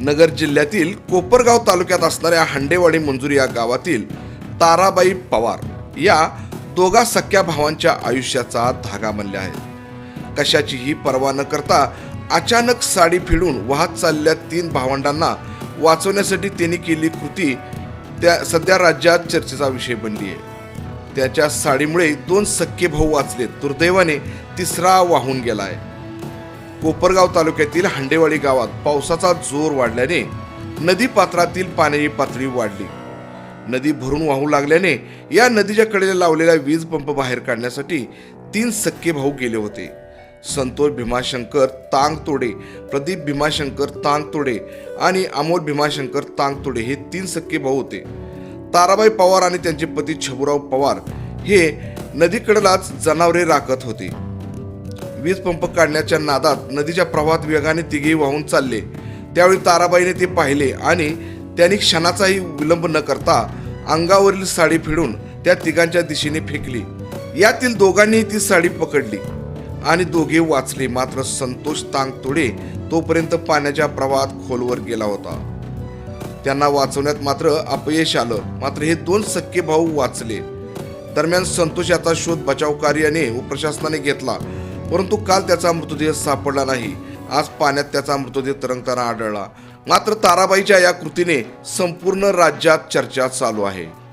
नगर जिल्ह्यातील कोपरगाव तालुक्यात असणाऱ्या हंडेवाडी मंजूर या गावातील ताराबाई पवार या दोघा सख्या भावांच्या आयुष्याचा धागा बनल्या आहे कशाचीही पर्वा न करता अचानक साडी फिडून वाहत चालल्या तीन भावंडांना वाचवण्यासाठी त्यांनी केली कृती त्या सध्या राज्यात चर्चेचा विषय बनली आहे त्याच्या साडीमुळे दोन सख्खे भाऊ वाचले दुर्दैवाने तिसरा वाहून गेला आहे कोपरगाव तालुक्यातील हांडेवाडी गावात पावसाचा जोर वाढल्याने नदी पात्रातील पाण्याची पातळी वाढली. नदी भरून वाहू लागल्याने या नदीच्या कडेला लावलेला वीज पंप बाहेर काढण्यासाठी तीन सक्के भाऊ गेले होते. संतोष भीमाशंकर तांगतोडे प्रदीप भीमाशंकर तांगतोडे आणि अमोल भीमाशंकर तांगतोडे हे तीन सक्के भाऊ होते. ताराबाई पवार आणि त्यांचे पती छबुराव पवार हे नदीकडलाच जनावरे राखत होते. वीज पंप काढण्याच्या नादात नदीच्या प्रवाहात वेगाने तिघेही वाहून चालले. त्यावेळी ताराबाईने ते पाहिले आणि त्यांनी क्षणाचाही विलंब न करता अंगावरील साडी फिडून त्या तिघांच्या दिशेने फेकली. यातील दोघांनीही ती साडी पकडली आणि दोघे वाचले. मात्र संतोष तांगतोडे तोपर्यंत पाण्याच्या प्रवाहात खोलवर गेला होता. त्यांना वाचवण्यात मात्र अपयश आलं. मात्र हे दोन सख्खे भाऊ वाचले. दरम्यान संतोष याचा शोध बचाव कार्याने व प्रशासनाने घेतला. परंतु काल त्याचा मृतदेह सापडला नाही. आज पाण्यात त्याचा मृतदेह तरंगताना आढळला. मात्र ताराबाईच्या या कृतीने संपूर्ण राज्यात चर्चा चालू आहे.